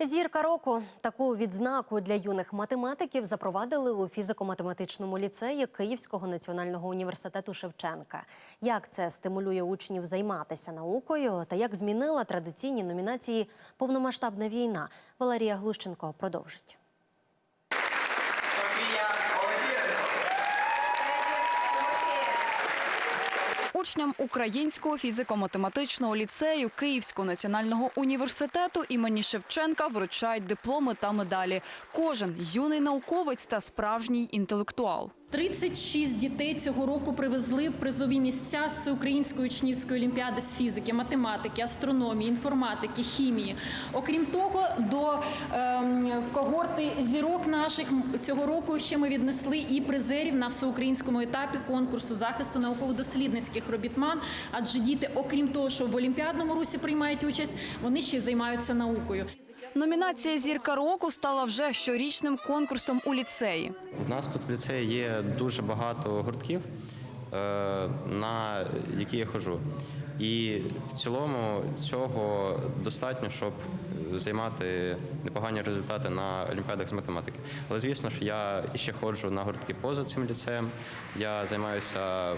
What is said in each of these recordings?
Зірка року таку відзнаку для юних математиків запровадили у фізико-математичному ліцеї Київського національного університету Шевченка. Як це стимулює учнів займатися наукою та як змінила традиційні номінації повномасштабна війна? Валерія Глущенко продовжить. Учням Українського фізико-математичного ліцею Київського національного університету імені Шевченка вручають дипломи та медалі. Кожен юний науковець та справжній інтелектуал. 36 дітей цього року привезли призові місця з Української учнівської олімпіади з фізики, математики, астрономії, інформатики, хімії. Окрім того, до ем, когорти зірок наших цього року ще ми віднесли і призерів на всеукраїнському етапі конкурсу захисту науково-дослідницьких робітман. Адже діти, окрім того, що в олімпіадному русі приймають участь, вони ще й займаються наукою. Номінація Зірка року стала вже щорічним конкурсом у ліцеї. У нас тут в ліцеї є дуже багато гуртків, е, на які я ходжу. І в цілому цього достатньо, щоб займати непогані результати на олімпіадах з математики. Але звісно ж, я ще ходжу на гуртки поза цим ліцеєм. Я займаюся е,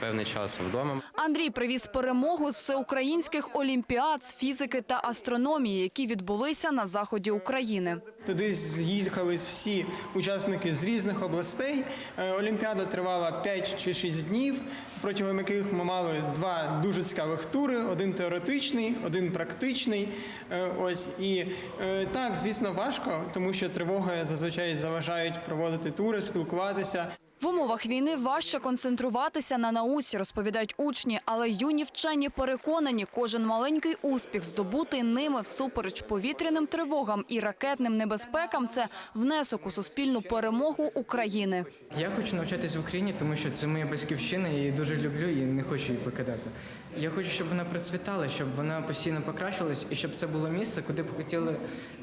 певний час вдома. Андрій привіз перемогу з всеукраїнських олімпіад з фізики та астрономії, які відбулися на заході України. Туди з'їхались всі учасники з різних областей. Е, Олімпіада тривала 5 чи 6 днів, протягом яких ми мали два дуже цікавих тури: один теоретичний, один практичний. Е, Ось і е, так, звісно, важко, тому що тривоги зазвичай заважають проводити тури, спілкуватися. В умовах війни важче концентруватися на науці, розповідають учні, але юні вчені переконані, кожен маленький успіх здобутий ними всупереч повітряним тривогам і ракетним небезпекам це внесок у суспільну перемогу України. Я хочу навчатись в Україні, тому що це моя батьківщина, я її дуже люблю і не хочу її покидати. Я хочу, щоб вона процвітала, щоб вона постійно покращилась, і щоб це було місце, куди б хотіли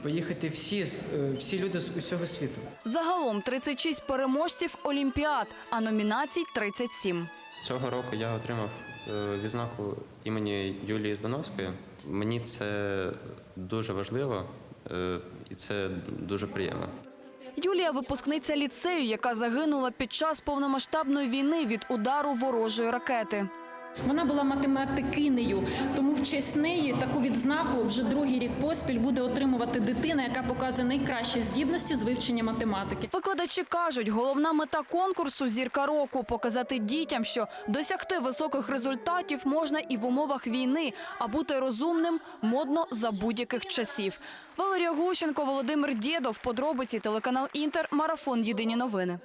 поїхати всі, е, всі люди з усього світу. Загалом 36 переможців Олімпіад, а номінацій 37. Цього року я отримав е, відзнаку імені Юлії Здановської. Мені це дуже важливо е, і це дуже приємно. Юлія – випускниця ліцею, яка загинула під час повномасштабної війни від удару ворожої ракети. Вона була математикинею, тому в честь неї таку відзнаку вже другий рік поспіль буде отримувати дитина, яка показує найкращі здібності з вивчення математики. Викладачі кажуть, головна мета конкурсу «Зірка року» – показати дітям, що досягти високих результатів можна і в умовах війни, а бути розумним модно за будь-яких часів. Валерія Глущенко, Володимир Дєдов, подробиці, телеканал «Інтер», Марафон, Єдині новини.